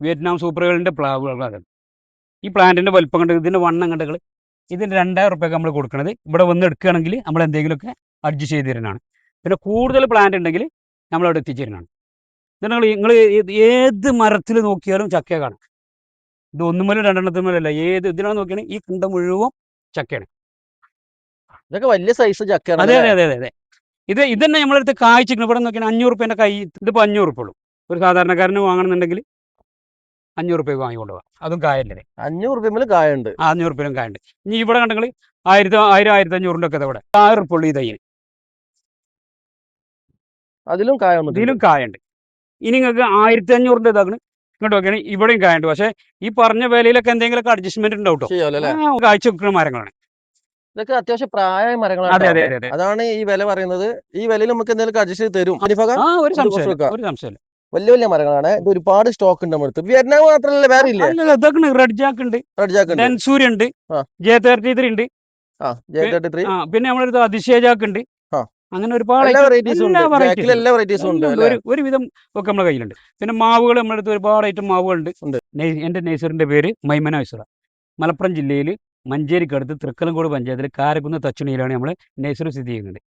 Vietnam സൂപ്പറുകളിന്റെ പ്ലാവുകളാണ്. ഈ പ്ലാന്റിന്റെ വലിപ്പം കണ്ട് ഇതിന്റെ വണ്ണം കണ്ടുകൾ ഇതിന് രണ്ടായിരം റുപ്യൊക്കെ നമ്മൾ കൊടുക്കുന്നത് ഇവിടെ വന്ന് എടുക്കുകയാണെങ്കിൽ നമ്മൾ എന്തെങ്കിലുമൊക്കെ അഡ്ജസ്റ്റ് ചെയ്ത് തരുന്നതാണ്. പിന്നെ കൂടുതൽ പ്ലാന്റ് ഉണ്ടെങ്കിൽ നമ്മൾ അവിടെ എത്തിച്ചേരുന്നതാണ് നിങ്ങൾ നിങ്ങൾ ഏത് മരത്തിൽ നോക്കിയാലും ചക്ക കാണാം ഇത് ഒന്നുമല്ല രണ്ടെണ്ണത്തുമല്ല ഏത് ഇതിനാണ് നോക്കിയാണെങ്കിൽ ഈ കുണ്ട മുഴുവൻ ചക്കയാണ്. ഇതൊക്കെ വലിയ സൈസ് ചക്കയാണ് അതെ അതെ അതെ അതെ അതെ. ഇത് ഇത് തന്നെ നമ്മളടുത്ത് കായ്ച്ചിരിക്കണം. ഇവിടെ നോക്കിയാൽ അഞ്ഞൂറ് റുപ്യേന്റെ കൈ ഇതിപ്പോൾ അഞ്ഞൂറ് റുപ്യ ഉള്ളൂ. ഒരു സാധാരണക്കാരന് വാങ്ങണമെന്നുണ്ടെങ്കിൽ അഞ്ഞൂറ് റുപ്യ വാങ്ങിക്കൊണ്ട് പോകാം അതും കായല്ലേ അഞ്ഞൂറ് രൂപ കായുണ്ട് ആ അഞ്ഞൂറ് റുപ്യയിലും കായുണ്ട് ഇനി ഇവിടെ കണ്ടെങ്കിൽ ആയിരത്തി ആയിരം ആയിരത്തി അഞ്ഞൂറിന്റെ ഒക്കെ ഇവിടെ. ആറ് റുപ്യ ഉള്ളൂ ഈ അതിലും കായ. ഇതിലും കായുണ്ട് ഇനി നിങ്ങൾക്ക് ആയിരത്തി അഞ്ഞൂറിന്റെ ഇതാക്കണ്. ഇങ്ങോട്ട് നോക്കിയാണ് ഇവിടെയും കായുണ്ട് പക്ഷേ ഈ പറഞ്ഞ വിലയിലൊക്കെ എന്തെങ്കിലുമൊക്കെ അഡ്ജസ്റ്റ്മെന്റ് ഉണ്ടാവും കേട്ടോ കാഴ്ച വെക്കുന്ന മരങ്ങളാണ്. ഇതൊക്കെ അത്യാവശ്യം പ്രായമായ മരങ്ങളാണ് അതെ അതെ അതെ അതാണ് ഈ വില പറയുന്നത്. ഈ വിലയിൽ നമുക്ക് എന്തെങ്കിലും അഡ്ജസ്റ്റ് ചെയ്ത് തരും. ഒരു സംശയം ഒരു സംശയമില്ല. വലിയ വലിയ മരങ്ങളാണ്. ഇത് ഒരുപാട് സ്റ്റോക്ക് ഉണ്ട് നമ്മുടെ അടുത്ത്. വിയറ്റ്നാം മാത്രമല്ല വേറെ ഇല്ല? ഇതൊക്കെ റെഡ് ജാക്ക് ഉണ്ട്. റെഡ് ജാക്ക് ഉണ്ട്. ഡെൻസൂരി ഉണ്ട്. ജെ തേർട്ടി ത്രീ ഉണ്ട്. ആ ജെ തേർട്ടി ത്രീ പിന്നെ നമ്മുടെ അടുത്ത് അതിശയജാക്ക് ഉണ്ട്. അങ്ങനെ ഒരുപാട് വെറൈറ്റീസും ഉണ്ട്. ഒരുവിധം ഒക്കെ നമ്മുടെ കയ്യിലുണ്ട്. പിന്നെ മാവുകൾ നമ്മുടെ അടുത്ത് ഒരുപാട് ഐറ്റം മാവുകളുണ്ട് ഉണ്ട്. എന്റെ എന്റെ പേര് മൈമന ഐസറ മലപ്പുറം ജില്ലയിൽ മഞ്ചേരിക്കടുത്ത് തൃക്കലങ്കോട് പഞ്ചായത്തിൽ കാരക്കുന്ന് തച്ചുണിയിലാണ് നമ്മൾ നേഴ്സറി സ്ഥിതി ചെയ്യുന്നത്.